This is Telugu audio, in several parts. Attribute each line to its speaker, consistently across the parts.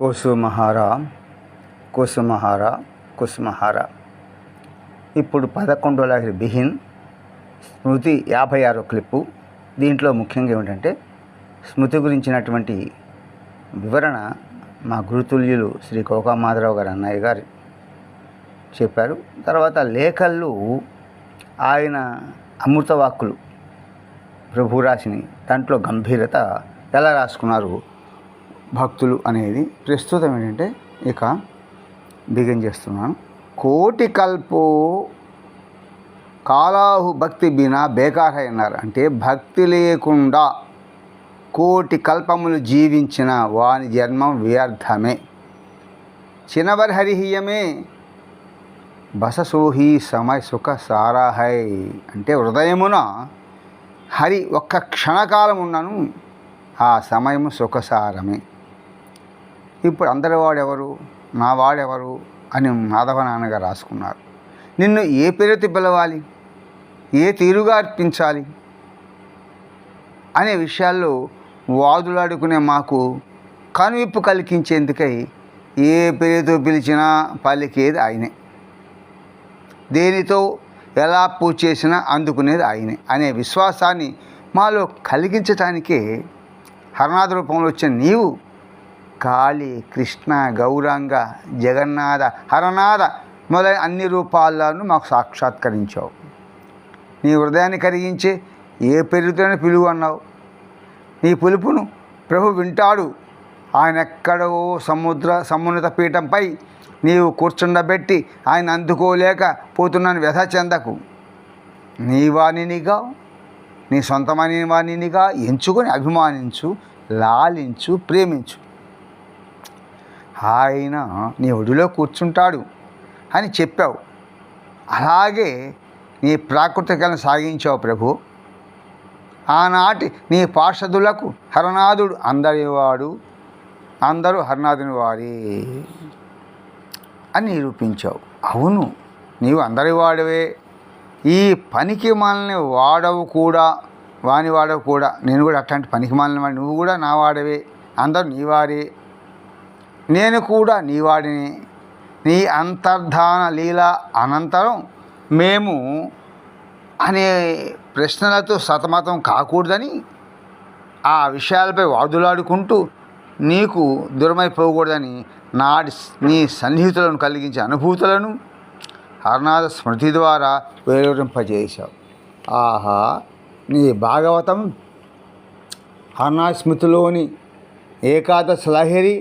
Speaker 1: కుసుమహార కుసుమహార కుసుమహార. ఇప్పుడు పదకొండో లాగిరి బిహిన్ స్మృతి యాభై ఆరో క్లిప్పు. దీంట్లో ముఖ్యంగా ఏమిటంటే స్మృతి గురించినటువంటి వివరణ మా గురుతుల్యులు శ్రీ కోకామాధరావు గారు అన్నయ్య గారు చెప్పారు. తర్వాత లేఖల్లో ఆయన అమృతవాక్కులు ప్రభు రాసిని దాంట్లో గంభీరత ఎలా రాసుకున్నారు భక్తులు అనేది ప్రస్తుతం ఏంటంటే ఇక బిగిన్ చేస్తున్నాను. కోటి కల్పో కాలాహు భక్తి బినా బేకార్ అన్నారు. అంటే భక్తి లేకుండా కోటి కల్పములు జీవించిన వాని జన్మం వ్యర్థమే. చినవర్ హరిహీయమే బససోహి సమయ సుఖ సారాహై. అంటే హృదయమున హరి ఒక్క క్షణకాలం ఉన్నాను ఆ సమయము సుఖసారమే. ఇప్పుడు అందరి వాడెవరు? నా వాడెవరు? అని మాధవ నాన్నగారు రాసుకున్నారు. నిన్ను ఏ పేరుతో పిలవాలి? ఏ తీరుగా అర్పించాలి? అనే విషయాల్లో వాదులాడుకునే మాకు కనువిప్పు కలిగించేందుకై ఏ పేరుతో పిలిచినా పలికేది ఆయనే. దేనితో ఎలా పూజ చేసినా అందుకునేది ఆయనే అనే విశ్వాసాన్ని మాలో కలిగించటానికే హరనాథ రూపంలో వచ్చిన నీవు కాళీ కృష్ణ గౌరాంగ జగన్నాథ హరనాథ మొదలైన అన్ని రూపాలను మాకు సాక్షాత్కరించావు. నీ హృదయాన్ని కరిగించి ఏ పేరుతోనే పిలువు అన్నావు. నీ పిలుపును ప్రభు వింటాడు. ఆయన ఎక్కడో సముద్ర సమున్నత పీఠంపై నీవు కూర్చుండబెట్టి ఆయన అందుకోలేక పోతున్నాను వ్యధ చెందకు. నీ వాణినిగా నీ సొంతమైన వాణినిగా ఎంచుకొని అభిమానించు లాలించు ప్రేమించు. ఆయన నీ ఒడిలో కూర్చుంటాడు అని చెప్పావు. అలాగే నీ ప్రాకృతికలను సాగించావు ప్రభు. ఆనాటి నీ పార్షదులకు హరనాథుడు అందరివాడు అందరూ హరనాథుని వారి అని నిరూపించావు. అవును నీవు అందరి వాడవే. ఈ పనికి మాలని వాడవు కూడా వాని వాడవు కూడా. నేను కూడా అట్లాంటి పనికి మనల్ని నువ్వు కూడా నా వాడవే. అందరూ నీ వారే. నేను కూడా నీ వాడిని. నీ అంతర్ధాన లీల అనంతరం మేము అనే ప్రశ్నలతో సతమతం కాకూడదని ఆ విషయాలపై వాదులాడుకుంటూ నీకు దూరమైపోకూడదని నాడి నీ సన్నిహితులను కలిగించే అనుభూతులను హరనాథ స్మృతి ద్వారా వేరూరింపజేశావు ఆహా నీ భాగవతం హరనాథ స్మృతిలోని ఏకాదశ లహరి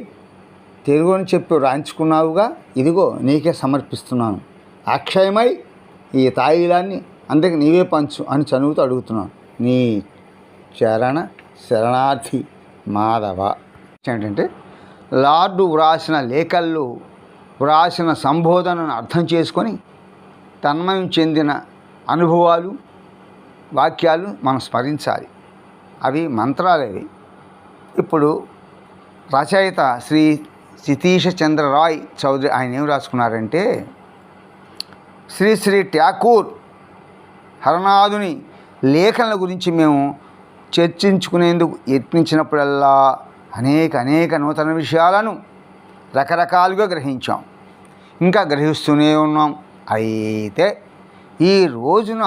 Speaker 1: తెలుగుని చెప్పి రాయించుకున్నావుగా ఇదిగో నీకే సమర్పిస్తున్నాను. అక్షయమై ఈ తాయిలాన్ని అందుకే నీవే పంచు అని చదువుతూ అడుగుతున్నాను. నీ చరణ శరణార్థి మాధవ. ఏంటంటే లార్డు వ్రాసిన లేఖల్లో వ్రాసిన సంబోధనను అర్థం చేసుకొని తన్మయం చెందిన అనుభవాలు వాక్యాలు మనం స్మరించాలి. అవి మంత్రాలవి. ఇప్పుడు రచయిత శ్రీ సితీష చంద్ర రాయ్ చౌదరి ఆయన ఏం రాసుకున్నారంటే శ్రీ శ్రీ ఠాకూర్ హరనాథుని లేఖనల గురించి మేము చర్చించుకునేందుకు యత్నించినప్పుడల్లా అనేక అనేక నూతన విషయాలను రకరకాలుగా గ్రహించాం. ఇంకా గ్రహిస్తూనే ఉన్నాం. అయితే ఈ రోజున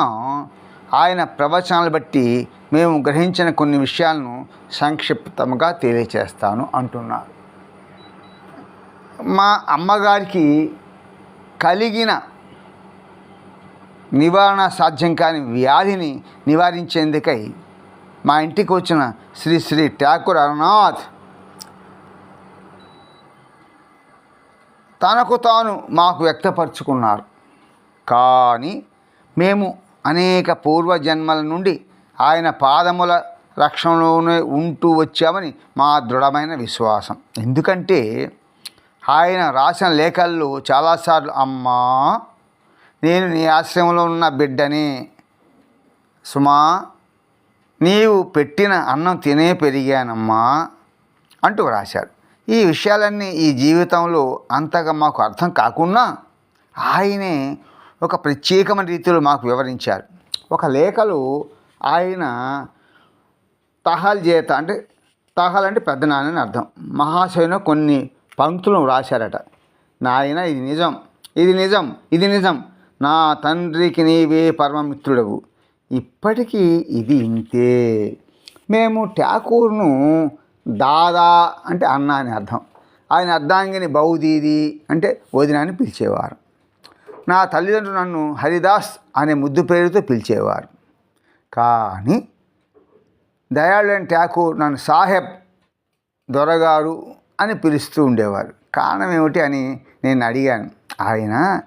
Speaker 1: ఆయన ప్రవచనాలు బట్టి మేము గ్రహించిన కొన్ని విషయాలను సంక్షిప్తంగా తెలియచేస్తాను అంటున్నారు మా అమ్మగారికి కలిగిన నివారణ సాధ్యం కాని వ్యాధిని నివారించేందుకై మా ఇంటికి వచ్చిన శ్రీ శ్రీ ఠాకూర్ అరనాథ్ తనకు తాను మాకు వ్యక్తపరుచుకున్నారు. కానీ మేము అనేక పూర్వజన్మల నుండి ఆయన పాదముల రక్షణలోనే ఉంటూ వచ్చామని మా దృఢమైన విశ్వాసం. ఎందుకంటే ఆయన రాసిన లేఖల్లో చాలాసార్లు అమ్మా నేను నీ ఆశ్రమంలో ఉన్న బిడ్డని సుమా నీవు పెట్టిన అన్నం తినే పెరిగానమ్మా అంటూ రాశాడు ఈ విషయాలన్నీ ఈ జీవితంలో అంతగా మాకు అర్థం కాకుండా ఆయనే ఒక ప్రత్యేకమైన రీతిలో మాకు వివరించారు. ఒక లేఖలు ఆయన తహల్ చేత అంటే తహల్ అంటే పెద్ద నాన్న అని అర్థం. మహాశయన కొన్ని పంక్తులను వ్రాశారట నాయన ఇది నిజం ఇది నిజం ఇది నిజం. నా తండ్రికి నీవే పరమమిత్రుడవు. ఇప్పటికీ ఇది ఇంతే. మేము ఠాకూర్ను దాదా అంటే అన్న అని అర్థం. ఆయన అర్ధాంగిని బౌదీది అంటే వదిన అని పిలిచేవారు. నా తల్లిదండ్రులు నన్ను హరిదాస్ అనే ముద్దు పేరుతో పిలిచేవారు. కానీ దయాళుడైన ఠాకూర్ నన్ను సాహెబ్ దొరగారు అని పిలుస్తూ ఉండేవారు. కారణం ఏమిటి అని నేను అడిగాను. ఆయన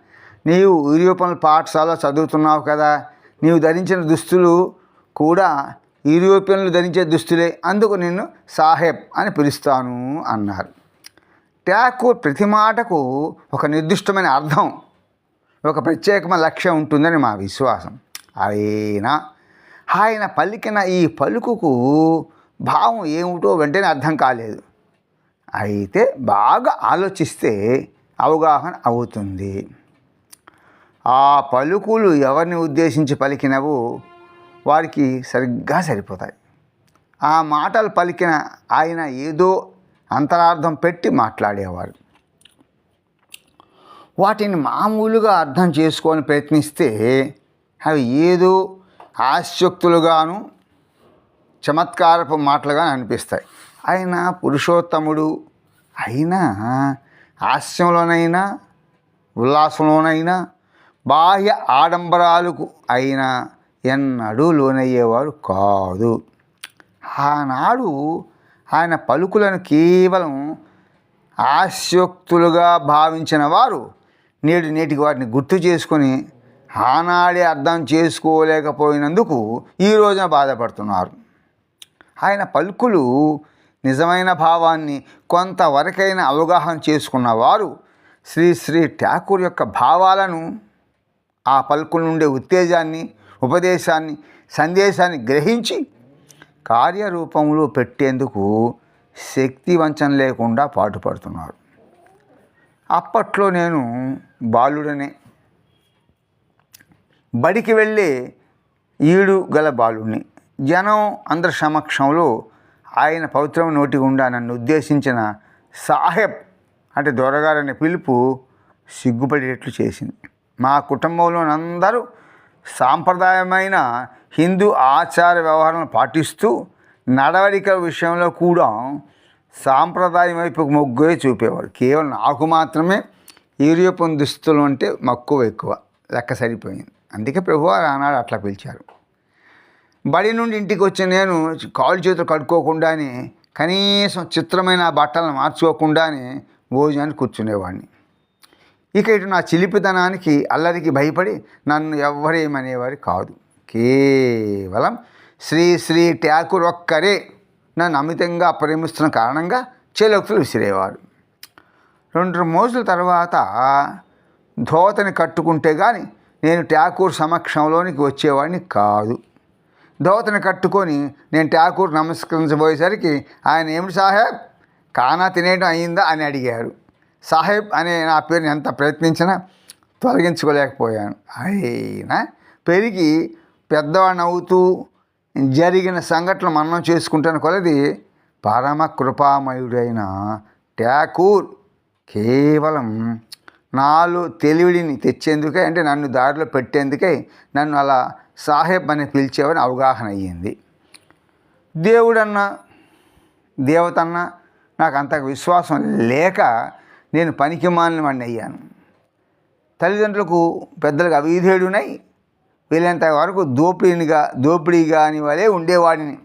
Speaker 1: నీవు యూరోపియన్ పాఠశాల చదువుతున్నావు కదా నీవు ధరించిన దుస్తులు కూడా యూరోపియన్లు ధరించే దుస్తులే అందుకు నిన్ను సాహెబ్ అని పిలుస్తాను అన్నారు. ట్యాకూర్ ప్రతి మాటకు ఒక నిర్దిష్టమైన అర్థం ఒక ప్రత్యేకమైన లక్ష్యం ఉంటుందని మా విశ్వాసం. ఆయన ఆయన పలికిన ఈ పలుకుకు భావం ఏమిటో వెంటనే అర్థం కాలేదు. అయితే బాగా ఆలోచిస్తే అవగాహన అవుతుంది. ఆ పలుకులు ఎవరిని ఉద్దేశించి పలికినవో వారికి సరిగ్గా సరిపోతాయి. ఆ మాటలు పలికిన ఆయన ఏదో అంతరార్థం పెట్టి మాట్లాడేవారు. వాటిని మామూలుగా అర్థం చేసుకొని ప్రయత్నిస్తే అవి ఏదో ఆశక్తులుగాను చమత్కారపు మాటలుగా అనిపిస్తాయి. ఆయన పురుషోత్తముడు అయినా హాస్యంలోనైనా ఉల్లాసంలోనైనా బాహ్య ఆడంబరాలకు అయినా ఎన్నడూ లోనయ్యేవారు కాదు. ఆనాడు ఆయన పలుకులను కేవలం ఆశక్తులుగా భావించిన వారు నేడు నేటికి వాటిని గుర్తు చేసుకొని ఆనాడే అర్థం చేసుకోలేకపోయినందుకు ఈ రోజున బాధపడుతున్నారు. ఆయన పలుకులు నిజమైన భావాన్ని కొంతవరకైన అవగాహన చేసుకున్న వారు శ్రీ శ్రీ ఠాకూర్ యొక్క భావాలను ఆ పలుకు నుండే ఉత్తేజాన్ని ఉపదేశాన్ని సందేశాన్ని గ్రహించి కార్యరూపంలో పెట్టేందుకు శక్తి వంచన లేకుండా పాటుపడుతున్నారు. అప్పట్లో నేను బాలుడనే. బడికి వెళ్ళే ఈడు గల బాలుడిని. జనం అందరి సమక్షంలో ఆయన పవిత్రం నోటి గుండా నన్ను ఉద్దేశించిన సాహెబ్ అంటే దొరగారనే పిలుపు సిగ్గుపడేటట్లు చేసింది. మా కుటుంబంలోనందరూ సాంప్రదాయమైన హిందూ ఆచార వ్యవహారాలను పాటిస్తూ నడవడిక విషయంలో కూడా సాంప్రదాయం వైపు మొగ్గే చూపేవారు. కేవలం నాకు మాత్రమే యూరోపియన్ దుస్తులు అంటే మక్కువ ఎక్కువ. లెక్క సరిపోయింది. అందుకే ప్రభువారు ఆనాడు అట్లా పిలిచారు. బడి నుండి ఇంటికి వచ్చి నేను కాలు చేతులు కడుక్కోకుండానే కనీసం చిత్రమైన బట్టలను మార్చుకోకుండానే భోజనానికి కూర్చునేవాడిని. ఇక ఇటు నా చిలిపితనానికి అల్లరికి భయపడి నన్ను ఎవరేమనేవారు కాదు. కేవలం శ్రీ శ్రీ ఠాకూర్ ఒక్కరే నన్ను అమితంగా ప్రేమిస్తున్న కారణంగా చేలోక్తులు విసిరేవారు. రెండు రోజుల తర్వాత ధోతని కట్టుకుంటే కానీ నేను ఠాకూర్ సమక్షంలోనికి వచ్చేవాడిని కాదు. ధోతని కట్టుకొని నేను ఠాకూర్ నమస్కరించబోయేసరికి ఆయన ఏమిటి సాహెబ్? కానా తినేయడం అయిందా అని అడిగారు. సాహెబ్ అనే నా పేరుని ఎంత ప్రయత్నించినా తొలగించుకోలేకపోయాను. అయినా పెరిగి పెద్దవాడిని అవుతూ జరిగిన సంఘటనలు మనం చేసుకుంటాను కొలది పరమ కృపామయుడైన ఠాకూర్ కేవలం నాలో తెలివిడిని తెచ్చేందుకే అంటే నన్ను దారిలో పెట్టేందుకే నన్ను అలా సాహెబ్ అని పిలిచేవని అవగాహన అయ్యింది. దేవుడన్న దేవతన్న నాకు అంత విశ్వాసం లేక నేను పనికి మాలిన వాడిని అయ్యాను. తల్లిదండ్రులకు పెద్దలకు అవిధేయుడునై వీలైనంత వరకు దోపిడీనిగా దోపిడీగా అని వాళ్ళే ఉండేవాడిని.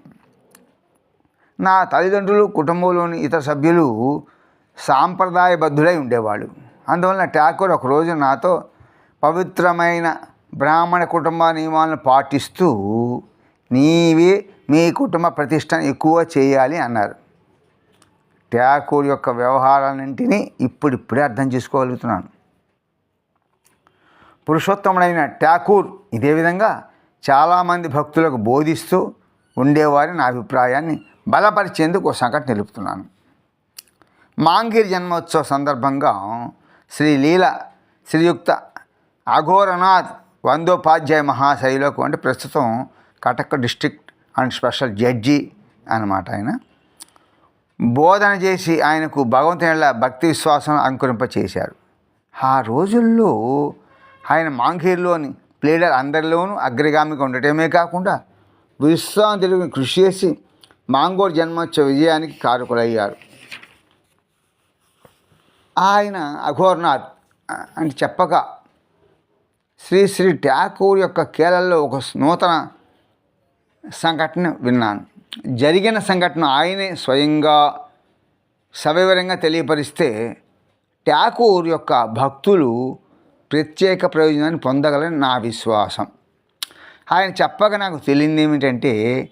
Speaker 1: నా తల్లిదండ్రులు కుటుంబంలోని ఇతర సభ్యులు సాంప్రదాయబద్ధుడై ఉండేవాళ్ళు. అందువలన ఠాకూర్ ఒక రోజు నాతో పవిత్రమైన బ్రాహ్మణ కుటుంబ నియమాలను పాటిస్తూ నీవే మీ కుటుంబ ప్రతిష్టను ఎక్కువ చేయాలి అన్నారు. ఠాకూర్ యొక్క వ్యవహారాలన్నింటినీ ఇప్పుడిప్పుడే అర్థం చేసుకోగలుగుతున్నాను. పురుషోత్తముడైన ఠాకూర్ ఇదే విధంగా చాలామంది భక్తులకు బోధిస్తూ ఉండేవారి నా అభిప్రాయాన్ని బలపరిచేందుకు ఒక సంఘటన నిలుపుతున్నాను మాంగిరి జన్మోత్సవ సందర్భంగా శ్రీ లీల శ్రీయుక్త అఘోరనాథ్ వందోపాధ్యాయ మహాశైలకు అంటే ప్రస్తుతం Cuttack district and special judge అన్నమాట ఆయన. బోధన చేసి ఆయనకు భగవంతుని భక్తి విశ్వాసం అంకురింపచేశారు. ఆ రోజుల్లో ఆయన మాంఘీర్లోని ప్లేడర్ అందరిలోనూ అగ్రగామిగా ఉండటమే కాకుండా విశ్రాంతులకు కృషి చేసి మాంగోర్ జన్మోత్సవ విజయానికి కారకులయ్యారు. ఆయన అఘోర్నాథ్ అని చెప్పక శ్రీ శ్రీ ఠాకూర్ యొక్క కేలల్లో ఒక నూతన సంఘటన విన్నాను. జరిగిన సంఘటన ఆయనే స్వయంగా సవివరంగా తెలియపరిస్తే ఠాకూర్ యొక్క భక్తులు ప్రత్యేక ప్రయోజనాన్ని పొందగలని నా విశ్వాసం. ఆయన చెప్పగా నాకు తెలియంది ఏమిటంటే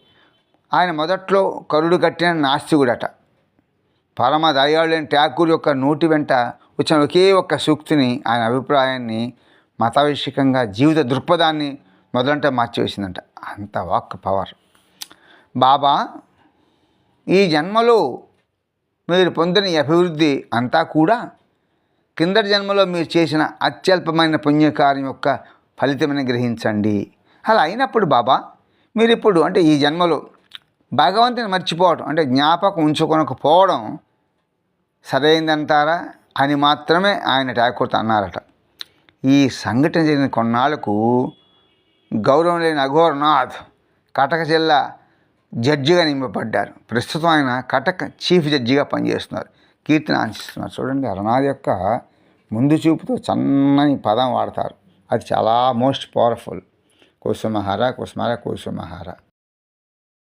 Speaker 1: ఆయన మొదట్లో కరుడు కట్టిన నాస్తికుడట. పరమ దయాళులైన ఠాకూర్ యొక్క నోటి వెంట వచ్చిన ఒకే ఒక్క సూక్తిని ఆయన అభిప్రాయాన్ని మతావిషికంగా జీవిత దృక్పథాన్ని మొదలంటే మార్చివేసిందంట. అంత వాక్ పవర్. బాబా ఈ జన్మలో మీరు పొందిన అభివృద్ధి అంతా కూడా కిందటి జన్మలో మీరు చేసిన అత్యల్పమైన పుణ్యకార్యం యొక్క ఫలితమని గ్రహించండి. అలా అయినప్పుడు బాబా మీరు ఇప్పుడు అంటే ఈ జన్మలో భగవంతుని మర్చిపోవడం అంటే జ్ఞాపకం ఉంచుకొనకపోవడం సరైందంటారా అని మాత్రమే ఆయన ఠాకూర్తో అన్నారట. ఈ సంఘటన జరిగిన కొన్నాళ్ళకు గౌరవం లేని అఘోరనాథ్ కటక జిల్లా జడ్జిగా నింపబడ్డారు ప్రస్తుతం ఆయన కటక్ చీఫ్ జడ్జిగా పనిచేస్తున్నారు. కీర్తిని ఆశిస్తున్నారు. చూడండి అరనాథ్ యొక్క ముందు చూపుతో సన్నని పదం వాడతారు. అది చాలా మోస్ట్ పవర్ఫుల్. కుసుమహార కుసుమహార కుసుమహార.